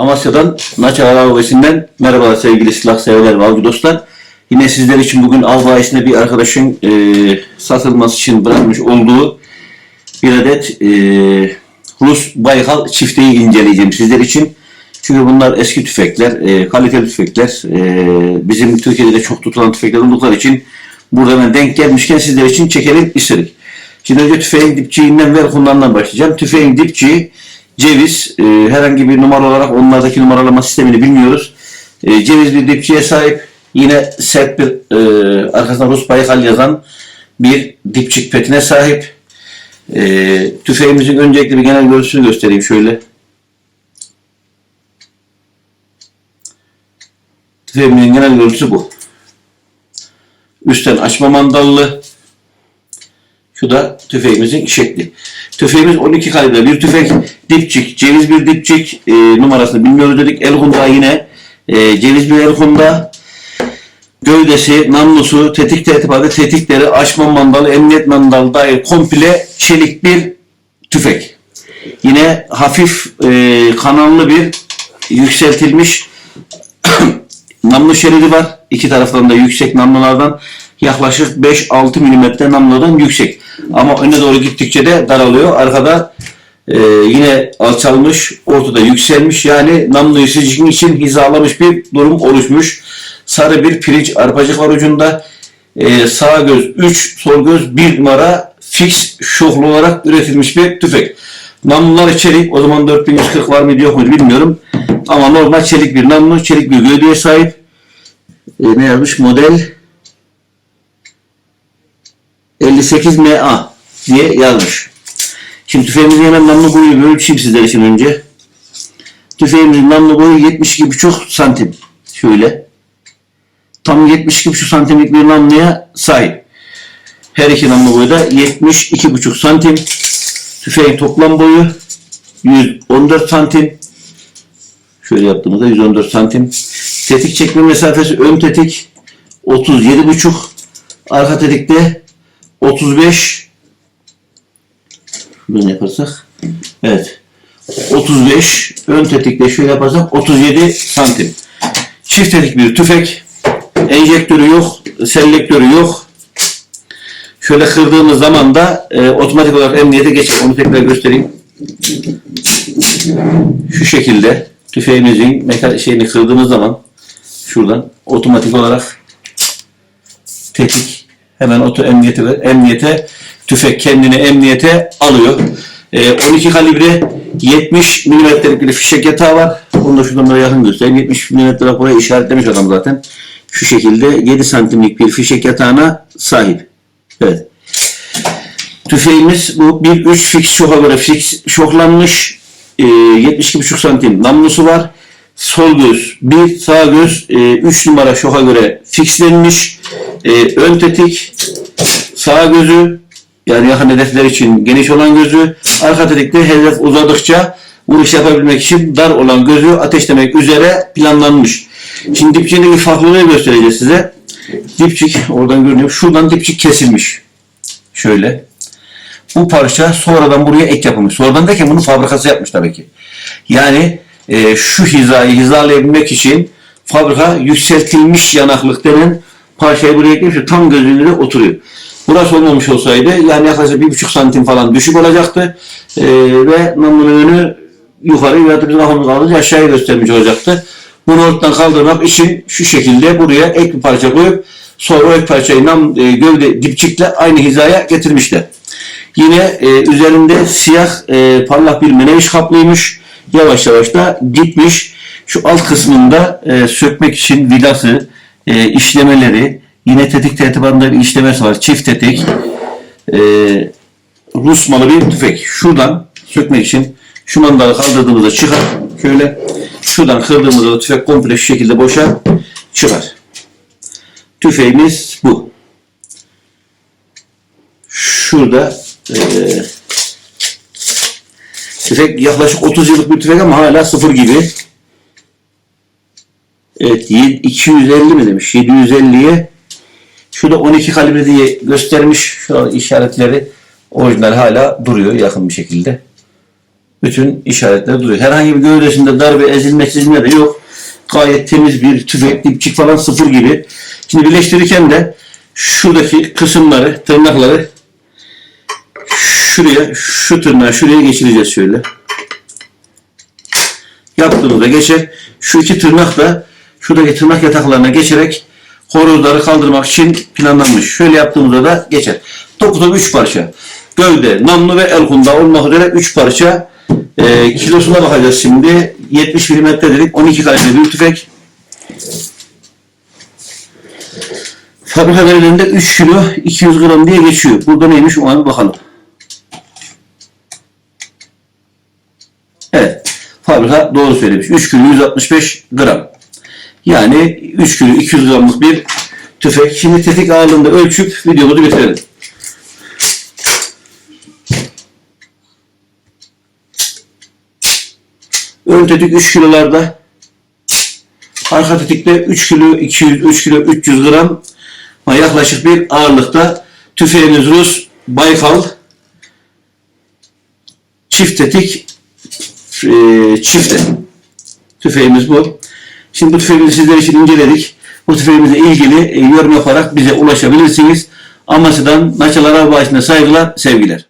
Amasya'dan Naçar Avcı'ndan merhabalar sevgili silah severler ve avcı dostlar. Yine sizler için bugün av bayisinde bir arkadaşın e, satılması için bırakmış olduğu bir adet e, Rus Baykal çifteyi inceleyeceğim sizler için. Çünkü bunlar eski tüfekler, e, kaliteli tüfekler. E, bizim Türkiye'de de çok tutulan tüfekler oldukları için burada hemen denk gelmişken sizler için çekelim istedik. Şimdi önce tüfeğin dipçiğinden ve kullanından başlayacağım. Tüfeğin dipçiği ceviz. E, herhangi bir numara olarak onlardaki numaralama sistemini bilmiyoruz. E, ceviz bir dipçiye sahip. Yine sert bir e, arkasında Rus Baykal yazan bir dipçik petine sahip. E, tüfeğimizin öncelikle bir genel görüntüsünü göstereyim şöyle. Tüfeğimizin genel görüntüsü bu. Üstten açma mandallı. Şu da tüfeğimizin şekli. Tüfeğimiz 12 kalibre bir tüfek. Dipçik, ceviz bir dipçik e, numarasını bilmiyoruz dedik. El hunda yine e, ceviz bir el hunda. Gövdesi, namlusu, tetik tertibatı, tetikleri, açma mandalı, emniyet mandalı dair komple çelik bir tüfek. Yine hafif e, kanallı bir yükseltilmiş namlu şeridi var. İki taraftan da yüksek namlulardan yaklaşık 5-6 milimetre namludan yüksek. Ama öne doğru gittikçe de daralıyor. Arkada e, yine alçalmış, ortada yükselmiş. Yani namluyu sizin için hizalamış bir durum oluşmuş. Sarı bir pirinç arpacık var ucunda. E, sağ göz 3, sol göz 1 numara fix şohlu olarak üretilmiş bir tüfek. Namlular çelik. O zaman 4140 var mıydı yok muydu bilmiyorum. Ama normal çelik bir namlu. Çelik bir gövdeye sahip. E, ne yazmış? Model 58MA diye yazmış. Şimdi tüfeğimizin hemen namlu boyu ölçeyim sizler için önce. Tüfeğimizin namlu boyu 72,5 santim. Şöyle. Tam 72,5 santimlik bir namluya sahip. Her iki namlu boyu da 72,5 santim. Tüfeğin toplam boyu 114 santim. Şöyle yaptığımızda 114 santim. Tetik çekme mesafesi ön tetik 37,5. Arka tetikte 35 Şuradan yaparsak evet 35 ön tetikte şöyle yaparsak 37 santim. Çift tetik bir tüfek. Enjektörü yok, selektörü yok. Şöyle kırdığımız zaman da e, otomatik olarak emniyete geçer. Onu tekrar göstereyim. Şu şekilde tüfeğimizin meka şeyini kırdığımız zaman şuradan otomatik olarak tetik hemen oto emniyete emniyete tüfek kendini emniyete alıyor. E, 12 kalibre 70 milimetrelik bir fişek yatağı var. Bunu da şuradan böyle yakın göstereyim. 70 milimetre buraya işaretlemiş adam zaten. Şu şekilde 7 santimlik bir fişek yatağına sahip. Evet. Tüfeğimiz bu 1-3 fix şoka göre fix şoklanmış. E, 72,5 santim namlusu var. Sol göz 1, sağ göz 3 numara şoka göre fixlenmiş. E, ön tetik, sağ gözü yani yakın hedefler için geniş olan gözü, arka tetikte hedef uzadıkça vuruş yapabilmek için dar olan gözü ateşlemek üzere planlanmış. Şimdi dipçiğindeki farklılığı göstereceğiz size. Dipçik oradan görünüyor. Şuradan dipçik kesilmiş. Şöyle. Bu parça sonradan buraya ek yapılmış. Sonradan derken bunu fabrikası yapmış tabii ki. Yani e, şu hizayı hizalayabilmek için fabrika yükseltilmiş yanaklık denen parçayı buraya eklemiş. Tam gözünde de oturuyor. Burası olmamış olsaydı yani yaklaşık bir buçuk santim falan düşük olacaktı. E, ve namlunun önü yukarı ya da biz kafamız alınca aşağıya göstermiş olacaktı. Bunu ortadan kaldırmak için şu şekilde buraya ek bir parça koyup sonra o ek parçayı nam, e, gövde dipçikle aynı hizaya getirmişler. Yine e, üzerinde siyah e, parlak bir meneviş kaplıymış. Yavaş yavaş da gitmiş. Şu alt kısmında e, sökmek için vidası, e, işlemeleri, yine tetik tertibatında bir işlemesi var. Çift tetik. E, Rus malı bir tüfek. Şuradan sökmek için şu mandalı kaldırdığımızda çıkar. Şöyle şuradan kırdığımızda da tüfek komple şu şekilde boşa çıkar. Tüfeğimiz bu. Şurada e, tüfek yaklaşık 30 yıllık bir tüfek ama hala sıfır gibi. Evet 250 mi demiş? 750'ye şurada 12 kalibre diye göstermiş. Şu işaretleri orijinal hala duruyor yakın bir şekilde. Bütün işaretler duruyor. Herhangi bir gövdesinde darbe, ezilme, çizme de yok. Gayet temiz bir tüfek, dipçik falan sıfır gibi. Şimdi birleştirirken de şuradaki kısımları, tırnakları şuraya, şu tırnağı şuraya geçireceğiz şöyle. Yaptığımızda geçer. Şu iki tırnak da şuradaki tırnak yataklarına geçerek horozları kaldırmak için planlanmış. Şöyle yaptığımızda da geçer. Toplam 3 parça. Gövde, namlu ve el kunda olmak üzere 3 parça. Ee, kilosuna bakacağız şimdi. 70 mm dedik. 12 kalibre bir tüfek. Fabrika verilerinde 3 kilo 200 gram diye geçiyor. Burada neymiş ona bir bakalım. Evet. Fabrika doğru söylemiş. 3 kilo 165 gram. Yani 3 kilo 200 gramlık bir tüfek. Şimdi tetik ağırlığında ölçüp videomuzu bitirelim. Ön tetik 3 kilolarda. Arka tetikte 3 kilo 200, 3 kilo 300 gram yaklaşık bir ağırlıkta tüfeğimiz Rus Baykal çift tetik e, çifte tüfeğimiz bu. Şimdi bu tüfeğimizi sizler için inceledik. Bu tüfeğimizle ilgili e, yorum yaparak bize ulaşabilirsiniz. Amasya'dan Naçalar Avbaşı'na saygılar, sevgiler.